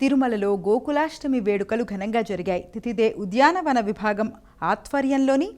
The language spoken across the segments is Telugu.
తిరుమలలో గోకులాష్టమి వేడుకలు ఘనంగా జరిగాయి. తితిదే ఉద్యానవన విభాగం ఆధ్వర్యంలోని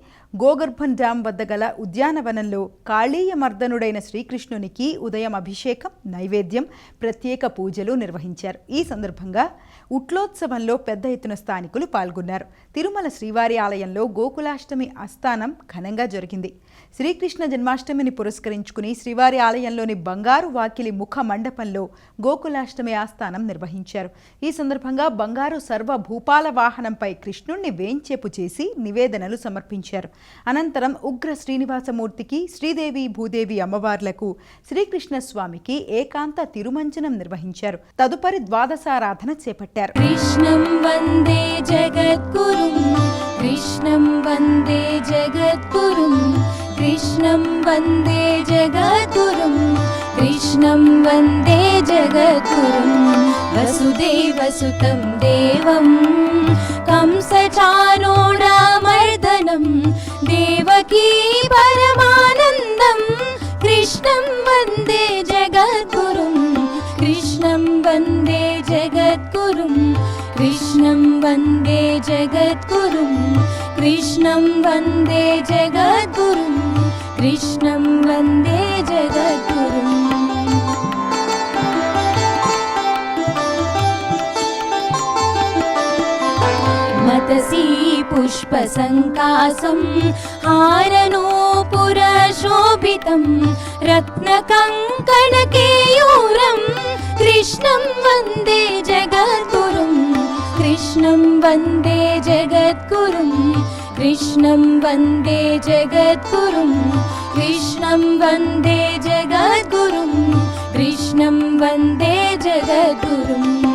గోగర్భం డ్యాం వద్ద గల ఉద్యానవనంలో కాళీయ మర్దనుడైన శ్రీకృష్ణునికి ఉదయం అభిషేకం నైవేద్యం ప్రత్యేక పూజలు నిర్వహించారు. ఈ సందర్భంగా ఉట్లోత్సవంలో పెద్ద ఎత్తున స్థానికులు పాల్గొన్నారు. తిరుమల శ్రీవారి ఆలయంలో గోకులాష్టమి ఆస్థానం ఘనంగా జరిగింది. శ్రీకృష్ణ జన్మాష్టమిని పురస్కరించుకుని శ్రీవారి ఆలయంలోని బంగారు వాకిలి ముఖ మండపంలో గోకులాష్టమి ఆస్థానం నిర్వహించారు. ఈ సందర్భంగా బంగారు సర్వ భూపాల వాహనంపై కృష్ణుణ్ణి వేంచేపు చేసి నివేదనలు సమర్పించారు. అనంతరం ఉగ్ర శ్రీనివాసమూర్తికి శ్రీదేవి భూదేవి అమ్మవార్లకు శ్రీకృష్ణ స్వామికి ఏకాంత తిరుమంజనం నిర్వహించారు తదుపరి ద్వాదశారాధన చేపట్టారు कृष्णं वन्दे जगद्गुरुं कृष्णं वन्दे जगद्गुरुं कृष्णं वन्दे जगद्गुरुं कृष्णं वन्दे जगद्गुरुं वसुदेवसुतं देवं कृष्णं वन्दे जगद्गुरुं। कृष्णं वन्दे जगद्गुरुं। कृष्णं वन्दे जगद्गुरुं। कृष्णं वन्दे जगद्गुरुं। कृष्णं वन्दे जगद्गुरुम् पुष्पसङ्कासं हारनूपुरशोभितं रत्नकङ्कणकेयूरं कृष्णं वन्दे जगद्गुरुं कृष्णं वन्दे जगद्गुरुं कृष्णं वन्दे जगद्गुरुं कृष्णं वन्दे जगद्गुरुं कृष्णं वन्दे जगद्गुरुम्